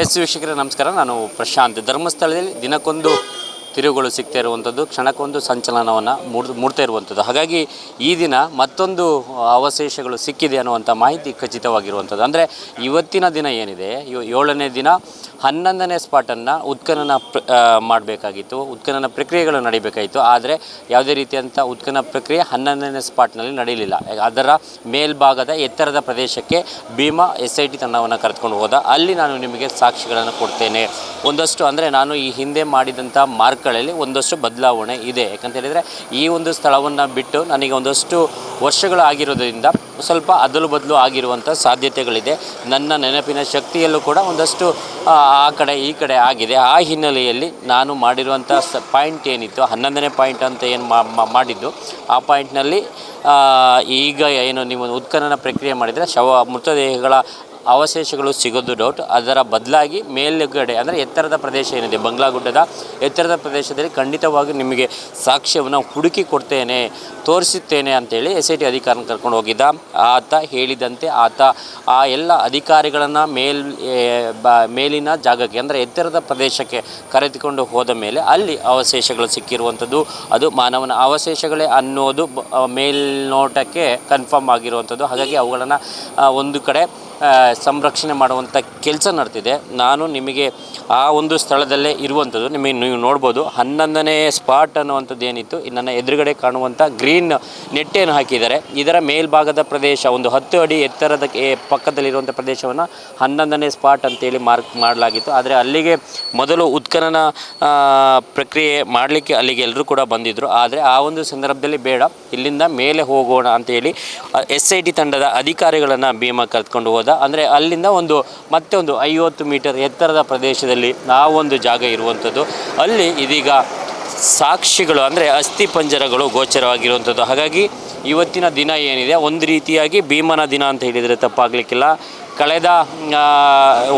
S ವೀಕ್ಷಕರೇ ನಮಸ್ಕಾರ. ನಾನು ಪ್ರಶಾಂತ್. ಧರ್ಮಸ್ಥಳದಲ್ಲಿ ದಿನಕ್ಕೊಂದು ತಿರುವುಗಳು ಸಿಗ್ತಾ ಇರುವಂಥದ್ದು, ಕ್ಷಣಕ್ಕೊಂದು ಸಂಚಲನವನ್ನು ಮೂಡ್, ಮೂಡ್ತಾ ಇರುವಂಥದ್ದು. ಹಾಗಾಗಿ ಈ ದಿನ ಮತ್ತೊಂದು ಅವಶೇಷಗಳು ಸಿಕ್ಕಿದೆ ಅನ್ನುವಂಥ ಮಾಹಿತಿ ಖಚಿತವಾಗಿರುವಂಥದ್ದು. ಅಂದರೆ ಇವತ್ತಿನ ದಿನ ಏನಿದೆ? ಏಳನೇ ದಿನ ಹನ್ನೊಂದನೇ ಸ್ಪಾಟನ್ನು ಉತ್ಖನನ ಪ್ರ ಮಾಡಬೇಕಾಗಿತ್ತು. ಉತ್ಖನನ ಪ್ರಕ್ರಿಯೆಗಳು ನಡೀಬೇಕಾಗಿತ್ತು. ಆದರೆ ಯಾವುದೇ ರೀತಿಯಂಥ ಉತ್ಖನ ಪ್ರಕ್ರಿಯೆ ಹನ್ನೊಂದನೇ ಸ್ಪಾಟ್ನಲ್ಲಿ ನಡೆಯಲಿಲ್ಲ ಅದರ ಮೇಲ್ಭಾಗದ ಎತ್ತರದ ಪ್ರದೇಶಕ್ಕೆ ಭೀಮಾ ಎಸ್ ಐ ಟಿ ತಂಡವನ್ನು ಕರೆದುಕೊಂಡು ಹೋದ. ಅಲ್ಲಿ ನಾನು ನಿಮಗೆ ಸಾಕ್ಷಿಗಳನ್ನು ಕೊಡ್ತೇನೆ. ಒಂದಷ್ಟು ಅಂದರೆ ನಾನು ಈ ಹಿಂದೆ ಮಾಡಿದಂಥ ಮಾರ್ಕ್ಗಳಲ್ಲಿ ಒಂದಷ್ಟು ಬದಲಾವಣೆ ಇದೆ. ಯಾಕಂತ ಹೇಳಿದರೆ ಈ ಒಂದು ಸ್ಥಳವನ್ನು ಬಿಟ್ಟು ನನಗೆ ಒಂದಷ್ಟು ವರ್ಷಗಳು ಆಗಿರೋದ್ರಿಂದ ಸ್ವಲ್ಪ ಅದಲು ಬದಲು ಆಗಿರುವಂಥ ಸಾಧ್ಯತೆಗಳಿದೆ. ನನ್ನ ನೆನಪಿನ ಶಕ್ತಿಯಲ್ಲೂ ಕೂಡ ಒಂದಷ್ಟು, ಆ ಕಡೆ ಈ ಕಡೆ ಆಗಿದೆ. ಆ ಹಿನ್ನೆಲೆಯಲ್ಲಿ ನಾನು ಮಾಡಿರುವಂಥ ಸ, ಪಾಯಿಂಟ್ ಏನಿತ್ತು, ಹನ್ನೊಂದನೇ ಪಾಯಿಂಟ್ ಅಂತ ಏನು ಮಾಡಿದ್ದು, ಆ ಪಾಯಿಂಟ್ನಲ್ಲಿ ಈಗ ಏನು ನೀವು ಉತ್ಖನನ ಪ್ರಕ್ರಿಯೆ ಮಾಡಿದರೆ ಶವ ಮೃತದೇಹಗಳ ಅವಶೇಷಗಳು ಸಿಗೋದು ಡೌಟ್ ಅದರ ಬದಲಾಗಿ ಮೇಲುಗಡೆ ಅಂದರೆ ಎತ್ತರದ ಪ್ರದೇಶ ಏನಿದೆ, ಬಂಗ್ಲಾಗುಡ್ಡದ ಎತ್ತರದ ಪ್ರದೇಶದಲ್ಲಿ ಖಂಡಿತವಾಗಿ ನಿಮಗೆ ಸಾಕ್ಷ್ಯವನ್ನು ಹುಡುಕಿ ಕೊಡ್ತೇನೆ. ತೋರಿಸುತ್ತೇನೆ ಅಂತೇಳಿ ಎಸ್ ಐ ಟಿ ಅಧಿಕಾರನ ಕರ್ಕೊಂಡು ಹೋಗಿದ್ದ. ಆತ ಹೇಳಿದಂತೆ ಆತ ಆ ಎಲ್ಲ ಅಧಿಕಾರಿಗಳನ್ನು ಮೇಲ್ ಮೇಲಿನ ಜಾಗಕ್ಕೆ, ಅಂದರೆ ಎತ್ತರದ ಪ್ರದೇಶಕ್ಕೆ ಕರೆದುಕೊಂಡು ಹೋದ ಮೇಲೆ ಅಲ್ಲಿ ಅವಶೇಷಗಳು ಸಿಕ್ಕಿರುವಂಥದ್ದು ಅದು ಮಾನವನ ಅವಶೇಷಗಳೇ ಅನ್ನೋದು ಮೇಲ್ನೋಟಕ್ಕೆ ಕನ್ಫರ್ಮ್ ಆಗಿರುವಂಥದ್ದು ಹಾಗಾಗಿ ಅವುಗಳನ್ನು ಒಂದು ಕಡೆ ಸಂರಕ್ಷಣೆ ಮಾಡುವಂಥ ಕೆಲಸ ನಡೆದಿದೆ ನಾನು ನಿಮಗೆ ಆ ಒಂದು ಸ್ಥಳದಲ್ಲೇ ಇರುವಂಥದ್ದು ನಿಮಗೆ ನೀವು ನೋಡ್ಬೋದು. ಹನ್ನೊಂದನೇ ಸ್ಪಾಟ್ ಅನ್ನುವಂಥದ್ದು ಏನಿತ್ತು. ನನ್ನ ಎದುರುಗಡೆ ಕಾಣುವಂಥ ಗ್ರೀನ್ ನೆಟ್ಟೇನು ಹಾಕಿದ್ದಾರೆ. ಇದರ ಮೇಲ್ಭಾಗದ ಪ್ರದೇಶ ಒಂದು ಹತ್ತು ಅಡಿ ಎತ್ತರದ ಪಕ್ಕದಲ್ಲಿರುವಂಥ ಪ್ರದೇಶವನ್ನು ಹನ್ನೊಂದನೇ ಸ್ಪಾಟ್ ಅಂತೇಳಿ ಮಾರ್ಕ್ ಮಾಡಲಾಗಿತ್ತು. ಆದರೆ ಅಲ್ಲಿಗೆ ಮೊದಲು ಉತ್ಖನನ ಪ್ರಕ್ರಿಯೆ ಮಾಡಲಿಕ್ಕೆ ಅಲ್ಲಿಗೆ ಎಲ್ಲರೂ ಕೂಡ ಬಂದಿದ್ದರು ಆದರೆ ಆ ಒಂದು ಸಂದರ್ಭದಲ್ಲಿ ಬೇಡ, ಇಲ್ಲಿಂದ ಮೇಲೆ ಹೋಗೋಣ ಅಂತೇಳಿ ಎಸ್ ಐ ಟಿ ತಂಡದ ಅಧಿಕಾರಿಗಳನ್ನು ಭೀಮಾ ಕರೆದುಕೊಂಡು ಹೋದ. ಅಂದರೆ ಅಲ್ಲಿಂದ ಒಂದು, ಮತ್ತೆ ಒಂದು ಐವತ್ತು ಮೀಟರ್ ಎತ್ತರದ ಪ್ರದೇಶದಲ್ಲಿ ಆ ಒಂದು ಜಾಗ ಇರುವಂಥದ್ದು. ಅಲ್ಲಿ ಇದೀಗ ಸಾಕ್ಷಿಗಳು ಅಂದರೆ ಅಸ್ಥಿ ಪಂಜರಗಳು ಗೋಚರವಾಗಿರುವಂಥದ್ದು. ಹಾಗಾಗಿ ಇವತ್ತಿನ ದಿನ ಏನಿದೆ? ಒಂದು ರೀತಿಯಾಗಿ ಭೀಮನ ದಿನ ಅಂತ ಹೇಳಿದರೆ ತಪ್ಪಾಗಲಿಕ್ಕಿಲ್ಲ. ಕಳೆದ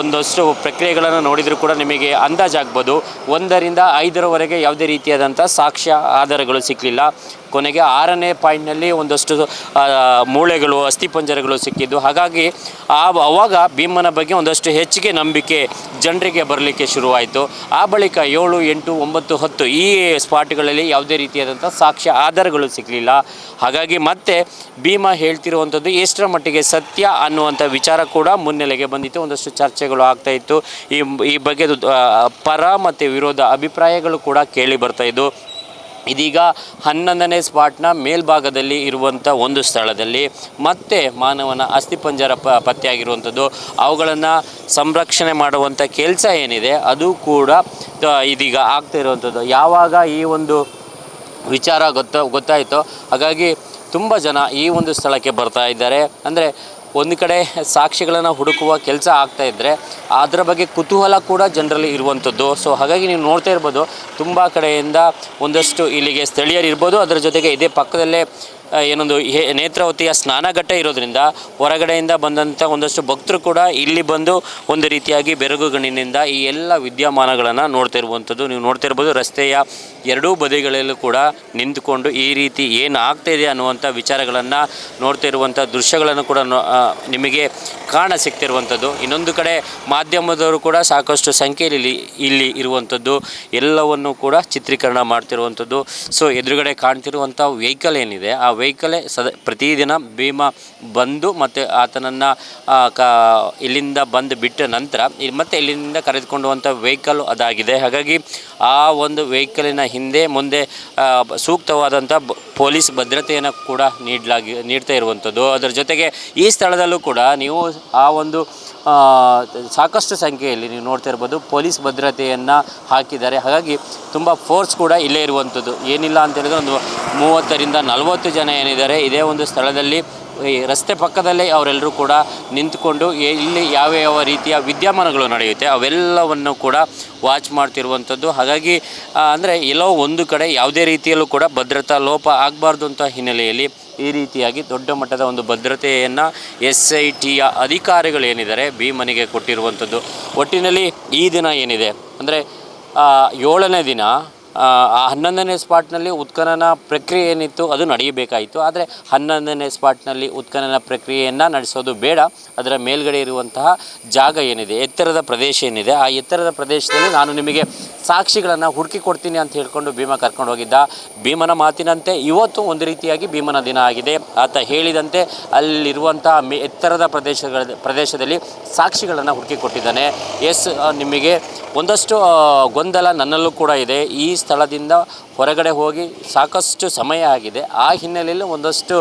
ಒಂದಷ್ಟು ಪ್ರಕ್ರಿಯೆಗಳನ್ನು ನೋಡಿದರೂ ಕೂಡ ನಿಮಗೆ ಅಂದಾಜಾಗ್ಬೋದು. ಒಂದರಿಂದ ಐದರವರೆಗೆ ಯಾವುದೇ ರೀತಿಯಾದಂಥ ಸಾಕ್ಷ್ಯ ಆಧಾರಗಳು ಸಿಕ್ಕಲಿಲ್ಲ ಕೊನೆಗೆ ಆರನೇ ಪಾಯಿಂಟ್ನಲ್ಲಿ ಒಂದಷ್ಟು ಮೂಳೆಗಳು ಅಸ್ಥಿಪಂಜರಗಳು ಸಿಕ್ಕಿದ್ದು. ಹಾಗಾಗಿ ಆ, ಅವಾಗ ಭೀಮನ ಬಗ್ಗೆ ಒಂದಷ್ಟು ಹೆಚ್ಚಿಗೆ ನಂಬಿಕೆ ಜನರಿಗೆ ಬರಲಿಕ್ಕೆ ಶುರುವಾಯಿತು. ಆ ಬಳಿಕ ಏಳು, ಎಂಟು, ಒಂಬತ್ತು, ಹತ್ತು ಈ ಸ್ಪಾಟ್ಗಳಲ್ಲಿ ಯಾವುದೇ ರೀತಿಯಾದಂಥ ಸಾಕ್ಷ್ಯ ಆಧಾರಗಳು ಸಿಗಲಿಲ್ಲ. ಹಾಗಾಗಿ ಮತ್ತೆ ಭೀಮ ಹೇಳ್ತಿರುವಂಥದ್ದು ಎಷ್ಟರ ಮಟ್ಟಿಗೆ ಸತ್ಯ ಅನ್ನುವಂಥ ವಿಚಾರ ಕೂಡ ಮುನ್ನೆಲೆಗೆ ಬಂದಿತ್ತು. ಒಂದಷ್ಟು ಚರ್ಚೆಗಳು ಆಗ್ತಾ ಇತ್ತು. ಈ ಈ ಬಗ್ಗೆ ಪರ ಮತ್ತು ವಿರೋಧ ಅಭಿಪ್ರಾಯಗಳು ಕೂಡ ಕೇಳಿ ಬರ್ತಾ ಇದ್ದು. ಇದೀಗ ಹನ್ನೊಂದನೇ ಸ್ಪಾಟ್ನ ಮೇಲ್ಭಾಗದಲ್ಲಿ ಇರುವಂಥ ಒಂದು ಸ್ಥಳದಲ್ಲಿ ಮತ್ತೆ ಮಾನವನ ಅಸ್ಥಿಪಂಜರ ಪ ಪತ್ತೆಯಾಗಿರುವಂಥದ್ದು. ಅವುಗಳನ್ನು ಸಂರಕ್ಷಣೆ ಮಾಡುವಂಥ ಕೆಲಸ ಏನಿದೆ, ಅದು ಕೂಡ ಇದೀಗ ಆಗ್ತಾ ಇರುವಂಥದ್ದು. ಯಾವಾಗ ಈ ಒಂದು ವಿಚಾರ ಗೊತ್ತ, ಗೊತ್ತಾಯಿತೋ, ಹಾಗಾಗಿ ತುಂಬ ಜನ ಈ ಒಂದು ಸ್ಥಳಕ್ಕೆ ಬರ್ತಾ ಇದ್ದಾರೆ. ಅಂದರೆ ಒಂದು ಕಡೆ ಸಾಕ್ಷಿಗಳನ್ನು ಹುಡುಕುವ ಕೆಲಸ ಆಗ್ತಾ ಇದ್ದರೆ ಅದರ ಬಗ್ಗೆ ಕುತೂಹಲ ಕೂಡ ಜನರಲ್ಲಿ ಇರುವಂಥದ್ದು. ಸೊ ಹಾಗಾಗಿ ನೀವು ನೋಡ್ತಾ ಇರ್ಬೋದು, ತುಂಬ ಕಡೆಯಿಂದ ಒಂದಷ್ಟು ಇಲ್ಲಿಗೆ ಸ್ಥಳೀಯರು ಇರ್ಬೋದು, ಅದರ ಜೊತೆಗೆ ಇದೇ ಪಕ್ಕದಲ್ಲೇ ಏನೊಂದು ನೇತ್ರಾವತಿಯ ಸ್ನಾನಘಟ್ಟ ಇರೋದ್ರಿಂದ ಹೊರಗಡೆಯಿಂದ ಬಂದಂಥ ಒಂದಷ್ಟು ಭಕ್ತರು ಕೂಡ ಇಲ್ಲಿ ಬಂದು ಒಂದು ರೀತಿಯಾಗಿ ಬೆರಗುಗಣ್ಣಿನಿಂದ ಈ ಎಲ್ಲ ವಿದ್ಯಮಾನಗಳನ್ನು ನೋಡ್ತಾ ಇರುವಂಥದ್ದು ನೀವು ನೋಡ್ತಾ ಇರ್ಬೋದು, ರಸ್ತೆಯ ಎರಡೂ ಬದಿಗಳಲ್ಲೂ ಕೂಡ ನಿಂತುಕೊಂಡು ಈ ರೀತಿ ಏನು ಆಗ್ತಾ ಇದೆ ಅನ್ನುವಂಥ ವಿಚಾರಗಳನ್ನು ನೋಡ್ತಾ ಇರುವಂಥ ದೃಶ್ಯಗಳನ್ನು ಕೂಡ ನಿಮಗೆ ಕಾಣ ಸಿಗ್ತಿರುವಂಥದ್ದು. ಇನ್ನೊಂದು ಕಡೆ ಮಾಧ್ಯಮದವರು ಕೂಡ ಸಾಕಷ್ಟು ಸಂಖ್ಯೆಯಲ್ಲಿ ಇಲ್ಲಿ ಇರುವಂಥದ್ದು. ಎಲ್ಲವನ್ನು ಕೂಡ ಚಿತ್ರೀಕರಣ ಮಾಡ್ತಿರುವಂಥದ್ದು. ಸೊ ಎದುರುಗಡೆ ಕಾಣ್ತಿರುವಂಥ ವೆಹಿಕಲ್ ಏನಿದೆ, ಆ ವೆಹಿಕಲೇ ಸದ, ಪ್ರತಿದಿನ ಭೀಮ ಬಂದು ಮತ್ತು ಆತನನ್ನು ಕ, ಇಲ್ಲಿಂದ ಬಂದು ಬಿಟ್ಟ ನಂತರ ಮತ್ತೆ ಇಲ್ಲಿಂದ ಕರೆದುಕೊಂಡುವಂಥ ವೆಹಿಕಲ್ ಅದಾಗಿದೆ. ಹಾಗಾಗಿ ಆ ಒಂದು ವೆಹಿಕಲಿನ ಹಿಂದೆ ಮುಂದೆ ಸೂಕ್ತವಾದಂಥ ಪೊಲೀಸ್ ಭದ್ರತೆಯನ್ನು ಕೂಡ ನೀಡಲಾಗಿ, ನೀಡ್ತಾ ಇರುವಂಥದ್ದು ಅದರ ಜೊತೆಗೆ ಈ ಸ್ಥಳದಲ್ಲೂ ಕೂಡ ನೀವು ಆ ಒಂದು ಸಾಕಷ್ಟು ಸಂಖ್ಯೆಯಲ್ಲಿ ನೀವು ನೋಡ್ತಾ ಇರ್ಬೋದು ಪೊಲೀಸ್ ಭದ್ರತೆಯನ್ನು ಹಾಕಿದ್ದಾರೆ. ಹಾಗಾಗಿ ತುಂಬ ಫೋರ್ಸ್ ಕೂಡ ಇಲ್ಲೇ ಇರುವಂಥದ್ದು ಏನಿಲ್ಲ ಅಂತ ಹೇಳಿದ್ರೆ ಒಂದು ಮೂವತ್ತರಿಂದ ನಲವತ್ತು ಜನ ಏನಿದ್ದಾರೆ, ಇದೇ ಒಂದು ಸ್ಥಳದಲ್ಲಿ ಈ ರಸ್ತೆ ಪಕ್ಕದಲ್ಲೇ ಅವರೆಲ್ಲರೂ ಕೂಡ ನಿಂತ್ಕೊಂಡು ಇಲ್ಲಿ ಯಾವ ಯಾವ ರೀತಿಯ ವಿದ್ಯಮಾನಗಳು ನಡೆಯುತ್ತೆ ಅವೆಲ್ಲವನ್ನು ಕೂಡ ವಾಚ್ ಮಾಡ್ತಿರುವಂಥದ್ದು. ಹಾಗಾಗಿ ಅಂದರೆ ಎಲ್ಲೋ ಒಂದು ಕಡೆ ಯಾವುದೇ ರೀತಿಯಲ್ಲೂ ಕೂಡ ಭದ್ರತಾ ಲೋಪ ಆಗಬಾರ್ದು ಅಂತ ಹಿನ್ನೆಲೆಯಲ್ಲಿ ಈ ರೀತಿಯಾಗಿ ದೊಡ್ಡ ಮಟ್ಟದ ಒಂದು ಭದ್ರತೆಯನ್ನು ಎಸ್ ಐ ಟಿಯ ಅಧಿಕಾರಿಗಳು ಏನಿದ್ದಾರೆ ಭೀಮನಿಗೆ ಕೊಟ್ಟಿರುವಂಥದ್ದು. ಒಟ್ಟಿನಲ್ಲಿ ಈ ದಿನ ಏನಿದೆ? ಅಂದರೆ ಏಳನೇ ದಿನ ಆ ಹನ್ನೊಂದನೇ ಸ್ಪಾಟ್ನಲ್ಲಿ ಉತ್ಖನನ ಪ್ರಕ್ರಿಯೆ ಏನಿತ್ತು ಅದು ನಡೆಯಬೇಕಾಯಿತು. ಆದರೆ ಹನ್ನೊಂದನೇ ಸ್ಪಾಟ್ನಲ್ಲಿ ಉತ್ಖನನ ಪ್ರಕ್ರಿಯೆಯನ್ನು ನಡೆಸೋದು ಬೇಡ. ಅದರ ಮೇಲ್ಗಡೆ ಇರುವಂತಹ ಜಾಗ ಏನಿದೆ, ಎತ್ತರದ ಪ್ರದೇಶ ಏನಿದೆ, ಆ ಎತ್ತರದ ಪ್ರದೇಶದಲ್ಲಿ ನಾನು ನಿಮಗೆ ಸಾಕ್ಷಿಗಳನ್ನು ಹುಡುಕಿ ಕೊಡ್ತೀನಿ ಅಂತ ಹೇಳ್ಕೊಂಡು ಭೀಮ ಕರ್ಕೊಂಡು ಹೋಗಿದ್ದ ಭೀಮನ ಮಾತಿನಂತೆ ಇವತ್ತು ಒಂದು ರೀತಿಯಾಗಿ ಭೀಮನ ದಿನ ಆಗಿದೆ. ಆತ ಹೇಳಿದಂತೆ ಅಲ್ಲಿರುವಂತಹ ಎತ್ತರದ ಪ್ರದೇಶಗಳ, ಪ್ರದೇಶದಲ್ಲಿ ಸಾಕ್ಷಿಗಳನ್ನು ಹುಡುಕಿ ಕೊಟ್ಟಿದ್ದಾನೆ. ಎಸ್, ನಿಮಗೆ ಒಂದಷ್ಟು ಗೊಂದಲ ನನ್ನಲ್ಲೂ ಕೂಡ ಇದೆ. ಈ ಸ್ಥಳದಿಂದ ಹೊರಗಡೆ ಹೋಗಿ ಸಾಕಷ್ಟು ಸಮಯ ಆಗಿದೆ. ಆ ಹಿನ್ನೆಲೆಯಲ್ಲಿ ಒಂದಷ್ಟು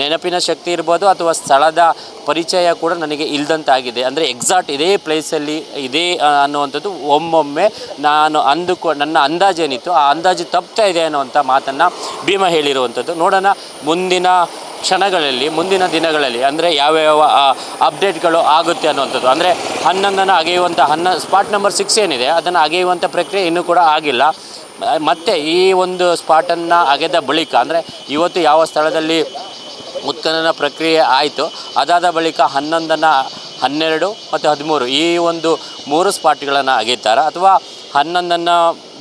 ನೆನಪಿನ ಶಕ್ತಿ ಇರ್ಬೋದು ಅಥವಾ ಸ್ಥಳದ ಪರಿಚಯ ಕೂಡ ನನಗೆ ಇಲ್ದಂತಾಗಿದೆ. ಅಂದರೆ ಎಕ್ಸಾಕ್ಟ್ ಇದೇ ಪ್ಲೇಸಲ್ಲಿ ಇದೇ ಅನ್ನುವಂಥದ್ದು ಒಮ್ಮೊಮ್ಮೆ ನಾನು ಅಂದುಕೊ, ನನ್ನ ಅಂದಾಜೇನಿತ್ತು ಆ ಅಂದಾಜು ತಪ್ತಾ ಇದೆ ಅನ್ನುವಂಥ ಮಾತನ್ನು ಭೀಮ ಹೇಳಿರುವಂಥದ್ದು. ನೋಡೋಣ ಮುಂದಿನ ಕ್ಷಣಗಳಲ್ಲಿ, ಮುಂದಿನ ದಿನಗಳಲ್ಲಿ, ಅಂದರೆ ಯಾವ್ಯಾವ ಅಪ್ಡೇಟ್ಗಳು ಆಗುತ್ತೆ ಅನ್ನುವಂಥದ್ದು. ಅಂದರೆ ಹನ್ನೊಂದನ್ನು ಅಗೆಯುವಂಥ ಹನ್ನ ಸ್ಪಾಟ್ ನಂಬರ್ ಸಿಕ್ಸ್ ಏನಿದೆ, ಅದನ್ನು ಅಗೆಯುವಂಥ ಪ್ರಕ್ರಿಯೆ ಇನ್ನೂ ಕೂಡ ಆಗಿಲ್ಲ. ಮತ್ತು ಈ ಒಂದು ಸ್ಪಾಟನ್ನು ಅಗೆದ ಬಳಿಕ, ಅಂದರೆ ಇವತ್ತು ಯಾವ ಸ್ಥಳದಲ್ಲಿ ಉತ್ಖನನ ಪ್ರಕ್ರಿಯೆ ಆಯಿತು ಅದಾದ ಬಳಿಕ ಹನ್ನೊಂದನ್ನು ಹನ್ನೆರಡು ಮತ್ತು ಹದಿಮೂರು ಈ ಒಂದು ಮೂರು ಸ್ಪಾಟ್ಗಳನ್ನು ಅಗೆಯುತ್ತಾರೆ ಅಥವಾ ಹನ್ನೊಂದನ್ನು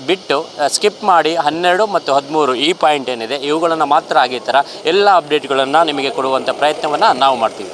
ಬಿಟ್ಟು ಸ್ಕಿಪ್ ಮಾಡಿ ಹನ್ನೆರಡು ಮತ್ತು ಹದಿಮೂರು ಈ ಪಾಯಿಂಟ್ ಏನಿದೆ, ಇವುಗಳನ್ನು ಮಾತ್ರ ಅಗೆಯುತ್ತಾರೆ ಎಲ್ಲ ಅಪ್ಡೇಟ್ಗಳನ್ನು ನಿಮಗೆ ಕೊಡುವಂಥ ಪ್ರಯತ್ನವನ್ನು ನಾವು ಮಾಡ್ತೀವಿ.